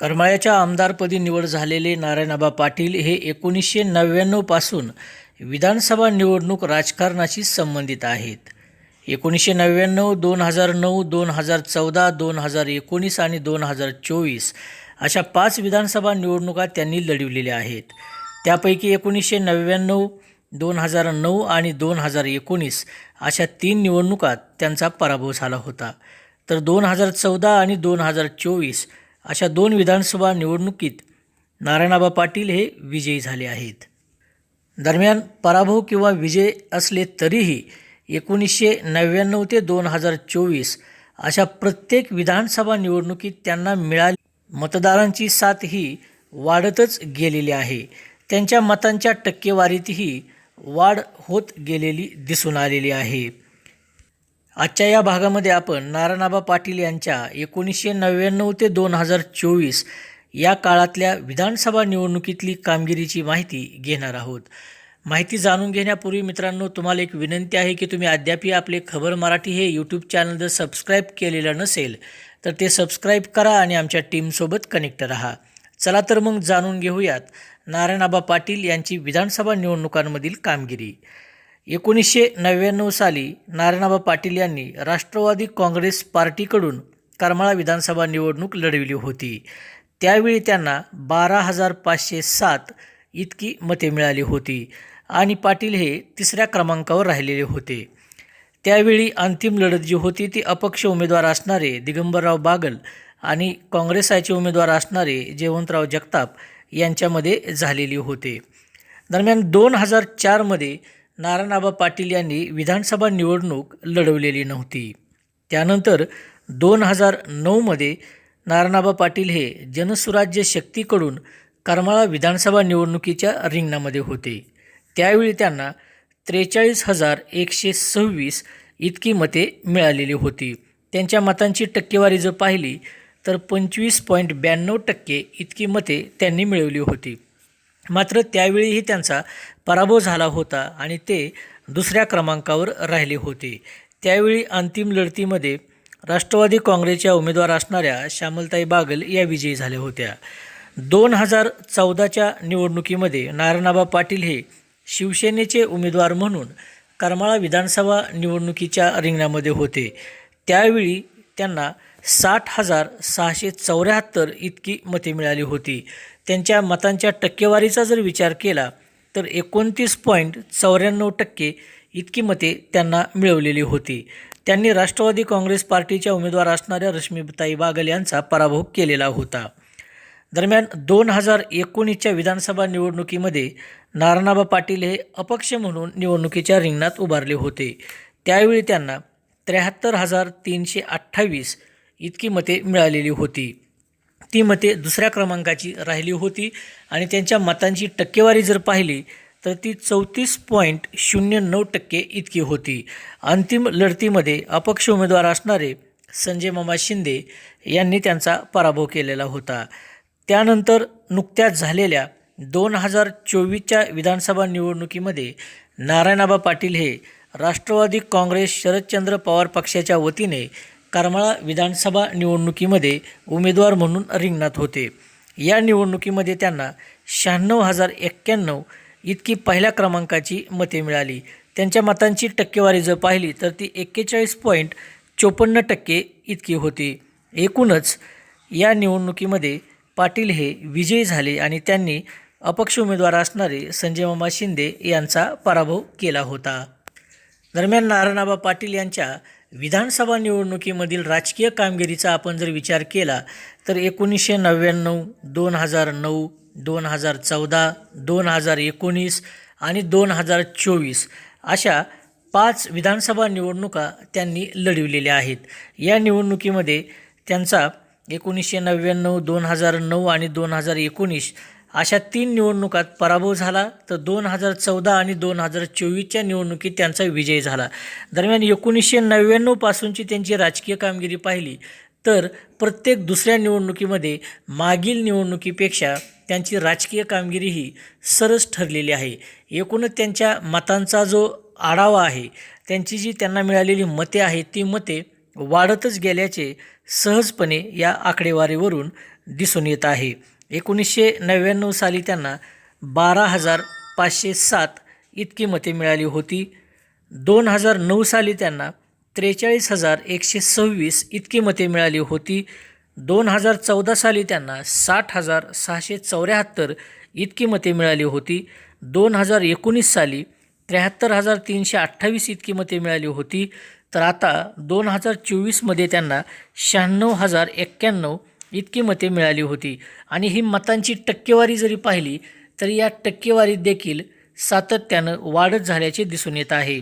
करमाळ्याच्या आमदारपदी निवड झालेले नारायणाबा पाटील हे एकोणीसशे नव्याण्णवपासून विधानसभा निवडणूक राजकारणाशी संबंधित आहेत. एकोणीसशे नव्याण्णव दोन हजार नऊ दोन हजार चौदा दोन हजार एकोणीस आणि दोन हजार चोवीस अशा पाच विधानसभा निवडणुका त्यांनी लढविलेल्या आहेत. त्यापैकी एकोणीसशे नव्याण्णव दोन हजार नऊ आणि दोन हजार एकोणीस अशा तीन निवडणुकात त्यांचा पराभव झाला होता. तर दोन हजार चौदा आणि दोन हजार चोवीस अशा दोन विधानसभा निवडणुकीत नारायणाबा पाटील हे विजयी झाले आहेत. दरम्यान पराभव किंवा विजय असले तरीही एकोणीसशे नव्याण्णव ते दोन हजार चोवीस अशा प्रत्येक विधानसभा निवडणुकीत त्यांना मिळाली. मतदारांची साथ ही वाढतच गेलेली आहे. त्यांच्या मतांच्या टक्केवारीतही वाढ होत गेलेली दिसून आलेली आहे. आजच्या या भागामध्ये आपण नारायणाबा पाटील यांच्या एकोणीसशे नव्याण्णव ते दोन हजार चोवीस या काळातल्या विधानसभा निवडणुकीतली कामगिरीची माहिती घेणार आहोत. माहिती जाणून घेण्यापूर्वी मित्रांनो तुम्हाला एक विनंती आहे की तुम्ही अद्यापही आपले खबर मराठी हे यूट्यूब चॅनल जर सबस्क्राईब केलेलं नसेल तर ते सबस्क्राईब करा आणि आमच्या टीमसोबत कनेक्ट राहा. चला तर मग जाणून घेऊयात नारायणाबा पाटील यांची विधानसभा निवडणुकांमधील कामगिरी. एकोणीसशे नव्याण्णव साली नारायणबा पाटील यांनी राष्ट्रवादी काँग्रेस पार्टीकडून करमाळा विधानसभा निवडणूक लढविली होती. त्यावेळी त्यांना बारा हजार पाचशे सात इतकी मते मिळाली होती आणि पाटील हे तिसऱ्या क्रमांकावर राहिलेले होते. त्यावेळी अंतिम लढत जी होती ती अपक्ष उमेदवार असणारे दिगंबरराव बागल आणि काँग्रेसाचे उमेदवार असणारे जयवंतराव जगताप यांच्यामध्ये झालेली होते. दरम्यान दोन हजार चारमध्ये नारायणआबा पाटील यांनी विधानसभा निवडणूक लढवलेली नव्हती. त्यानंतर दोन हजार नऊमध्ये नारायणआबा पाटील हे जनसुराज्य शक्तीकडून करमाळा विधानसभा निवडणुकीच्या रिंगणामध्ये होते. त्यावेळी त्यांना त्रेचाळीस हजार एकशे सव्वीस इतकी मते मिळालेली होती. त्यांच्या मतांची टक्केवारी जर पाहिली तर पंचवीस पॉईंट ब्याण्णव टक्के इतकी मते त्यांनी मिळवली होती. मात्र त्यावेळीही त्यांचा पराभव झाला होता आणि ते दुसऱ्या क्रमांकावर राहिले होते. त्यावेळी अंतिम लढतीमध्ये राष्ट्रवादी काँग्रेसच्या उमेदवार असणाऱ्या श्यामलताई बागल या विजयी झाल्या होत्या. दोन हजार चौदाच्या निवडणुकीमध्ये नारायणाबा पाटील हे शिवसेनेचे उमेदवार म्हणून करमाळा विधानसभा निवडणुकीच्या रिंगणामध्ये होते. त्यावेळी त्यांना साठ हजार सहाशे चौऱ्याहत्तर इतकी मते मिळाली होती. त्यांच्या मतांच्या टक्केवारीचा जर विचार केला तर एकोणतीस पॉईंट चौऱ्याण्णव टक्के इतकी मते त्यांना मिळवलेली होती. त्यांनी राष्ट्रवादी काँग्रेस पार्टीच्या उमेदवार असणाऱ्या रश्मीताई बागल यांचा पराभव केलेला होता. दरम्यान दोन हजार एकोणीसच्या विधानसभा निवडणुकीमध्ये नारायणाबा पाटील हे अपक्ष म्हणून निवडणुकीच्या रिंगणात उभारले होते. त्यावेळी त्यांना त्र्याहत्तर हजार तीनशे अठ्ठावीस इतकी मते मिळालेली होती. ती मते दुसऱ्या क्रमांकाची राहिली होती आणि त्यांच्या मतांची टक्केवारी जर पाहिली तर ती चौतीस पॉईंट शून्य नऊ टक्के इतकी होती. अंतिम लढतीमध्ये अपक्ष उमेदवार असणारे संजय मामा शिंदे यांनी त्यांचा पराभव केलेला होता. त्यानंतर नुकत्याच झालेल्या दोन हजार चोवीसच्या विधानसभा निवडणुकीमध्ये नारायणाबा पाटील हे राष्ट्रवादी काँग्रेस शरदचंद्र पवार पक्षाच्या वतीने करमाळा विधानसभा निवडणुकीमध्ये उमेदवार म्हणून रिंगणात होते. या निवडणुकीमध्ये त्यांना शहाण्णव हजार एक्क्याण्णव इतकी पहिल्या क्रमांकाची मते मिळाली. त्यांच्या मतांची टक्केवारी जर पाहिली तर ती एक्केचाळीस पॉईंट चोपन्न टक्के इतकी होती. एकूणच या निवडणुकीमध्ये पाटील हे विजयी झाले आणि त्यांनी अपक्ष उमेदवार असणारे संजय मामा शिंदे यांचा पराभव केला होता. दरम्यान नारायणाबा पाटील यांच्या विधानसभा निवडणुकीमधील राजकीय कामगिरीचा आपण जर विचार केला तर एकोणीसशे नव्याण्णव दोन हजार नऊ दोन हजार चौदा दोन हजार एकोणीस आणि दोन हजार चोवीस अशा पाच विधानसभा निवडणुका त्यांनी लढविलेल्या आहेत. या निवडणुकीमध्ये त्यांचा एकोणीसशे नव्याण्णव दोन हजार नऊ आणि दोन हजार एकोणीस अशा तीन निवडणुकात पराभव झाला तर दोन हजार चौदा आणि दोन हजार चोवीसच्या निवडणुकीत त्यांचा विजय झाला. दरम्यान एकोणीसशे नव्याण्णवपासूनची त्यांची राजकीय कामगिरी पाहिली तर प्रत्येक दुसऱ्या निवडणुकीमध्ये मागील निवडणुकीपेक्षा त्यांची राजकीय कामगिरी ही सरस ठरलेली आहे. एकूणच त्यांच्या मतांचा जो आढावा आहे त्यांची जी त्यांना मिळालेली मते आहेत ती मते वाढतच गेल्याचे सहजपणे या आकडेवारीवरून दिसून येत आहे. एकोणीसशे नव्याण्णव साली त्यांना बारा हजार पाचशे सात इतकी मते मिळाली होती. दोन हजार नऊ साली त्यांना त्रेचाळीस हजार एकशे सव्वीस इतकी मते मिळाली होती. दोन हजार चौदा साली त्यांना साठ हजार सहाशे चौऱ्याहत्तर इतकी मते मिळाली होती. दोन हजार एकोणीस साली त्र्याहत्तर हजार तीनशे अठ्ठावीस इतकी मते मिळाली होती. तर आता दोन हजार चोवीसमध्ये त्यांना शहाण्णव हजार एक्क्याण्णव इतकी मते मिळाली होती. आणि ही मतांची टक्केवारी जरी पाहिली तर या टक्केवारीत देखील सातत्यानं वाढत झाल्याचे दिसून येत आहे.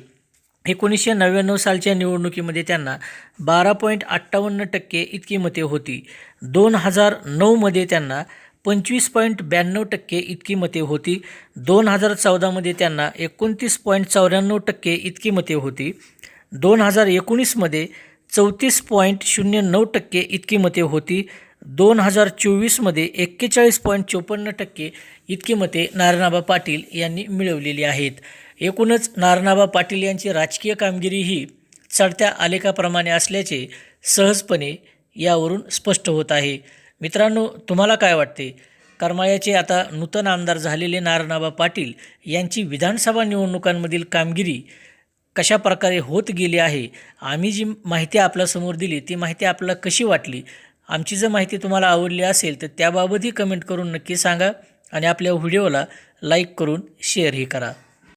एकोणीसशे नव्याण्णव सालच्या निवडणुकीमध्ये त्यांना बारा पॉईंट अठ्ठावन्न टक्के इतकी मते होती. दोन हजार नऊमध्ये त्यांना पंचवीस पॉईंट ब्याण्णव टक्के इतकी मते होती. दोन हजार चौदामध्ये त्यांना एकोणतीस पॉईंट चौऱ्याण्णव टक्के इतकी मते होती. दोन हजार एकोणीसमध्ये चौतीस पॉईंट शून्य नऊ टक्के इतकी मते होती. दोन हजार चोवीसमध्ये एक्केचाळीस पॉईंट चोपन्न टक्के इतकी मते नारायणाबा पाटील यांनी मिळवलेली आहेत. एकूणच नारनाबा पाटील यांची राजकीय कामगिरी ही चढत्या आलेखाप्रमाणे असल्याचे सहजपणे यावरून स्पष्ट होत आहे. मित्रांनो तुम्हाला काय वाटते? करमाळ्याचे आता नूतन आमदार झालेले नारायणआबा पाटील यांची विधानसभा निवडणुकांमधील कामगिरी कशा प्रकारे होत गेली आहे? आम्ही जी माहिती आपल्यासमोर दिली ती माहिती आपल्याला कशी वाटली? आमची जर माहिती तुम्हाला आवडली असेल तर त्याबाबतही कमेंट करून नक्की सांगा आणि आपल्या व्हिडिओला लाईक करून शेअरही करा.